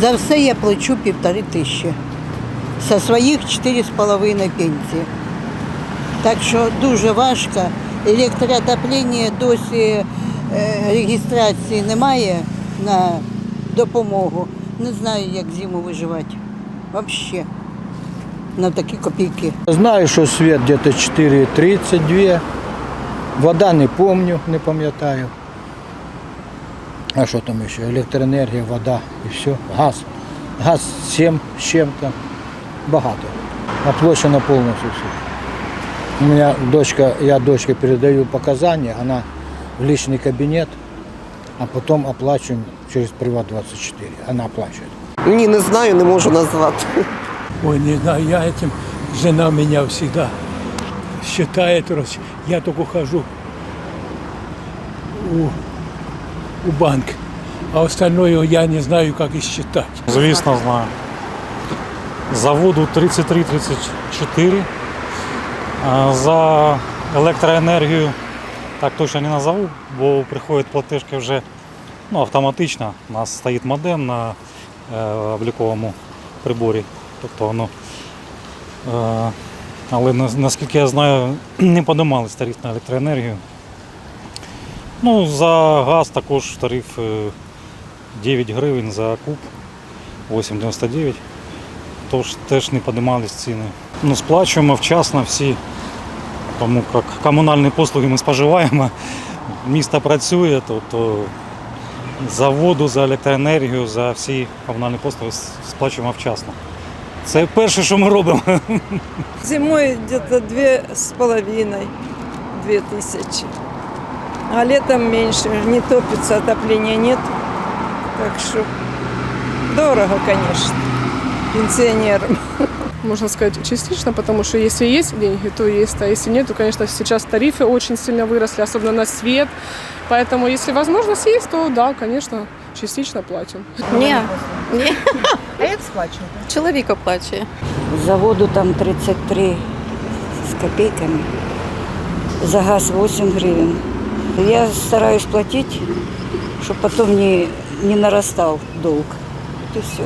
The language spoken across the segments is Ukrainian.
За все я плачу півтори тисячі. Со своїх чотири з половиною пенсії. Так що дуже важко. Електроотоплення досі е, реєстрації немає на допомогу. Не знаю, як зиму виживати. Взагалі. На такі копійки. Знаю, що світ десь 4,32. Вода не помню, не пам'ятаю. А що там ще? Електроенергія, вода і все. Газ. Газ 7 з чим-то. Багато. Оплачено повністю все. У меня дочка, я дочке передаю показания, она в личный кабинет, а потом оплачиваем через Приват 24. Она оплачивает. Ні, не знаю, не можу назвати. Ой, не знаю, я этим, жена меня всегда считает, я только хожу у, у банк, а остальное я не знаю, как и считать. Звісно, знаю. За воду 33-34. За електроенергію так точно не назову, бо приходять платежки вже ну, автоматично. У нас стоїть модем на е, обліковому приборі. Тобто воно, е, але наскільки я знаю, не подимались тариф на електроенергію. Ну, за газ також тариф е, 9 гривень за куб. 8,99. Тож теж не піднімались ціни. Ну, сплачуємо вчасно всі, тому як комунальні послуги ми споживаємо. Місто працює, тобто за воду, за електроенергію, за всі комунальні послуги сплачуємо вчасно. Це перше, що ми робимо. Две с половиной, две тысячи. А летом меньше, не топится, отопления нет. Так что дорого, конечно, пенсионерам. можно сказать, частично, потому что если есть деньги, то есть, а если нет, то, конечно, сейчас тарифы очень сильно выросли, особенно на свет. Поэтому, если возможность есть, то да, конечно, частично платим. Ні, ні. А як сплачуєте? Чоловік оплачує. За воду там 33 с копейками. За газ 8 гривен. Я стараюсь платить, щоб потім не, не наростав долг. От і все.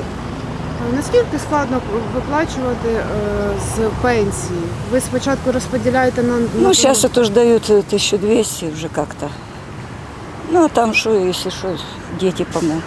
Наскільки складно виплачувати е, з пенсії? Ви спочатку розподіляєте на, на Ну, зараз то ж дають 1200 вже как-то. Ну, а там що, якщо що, діти помогут.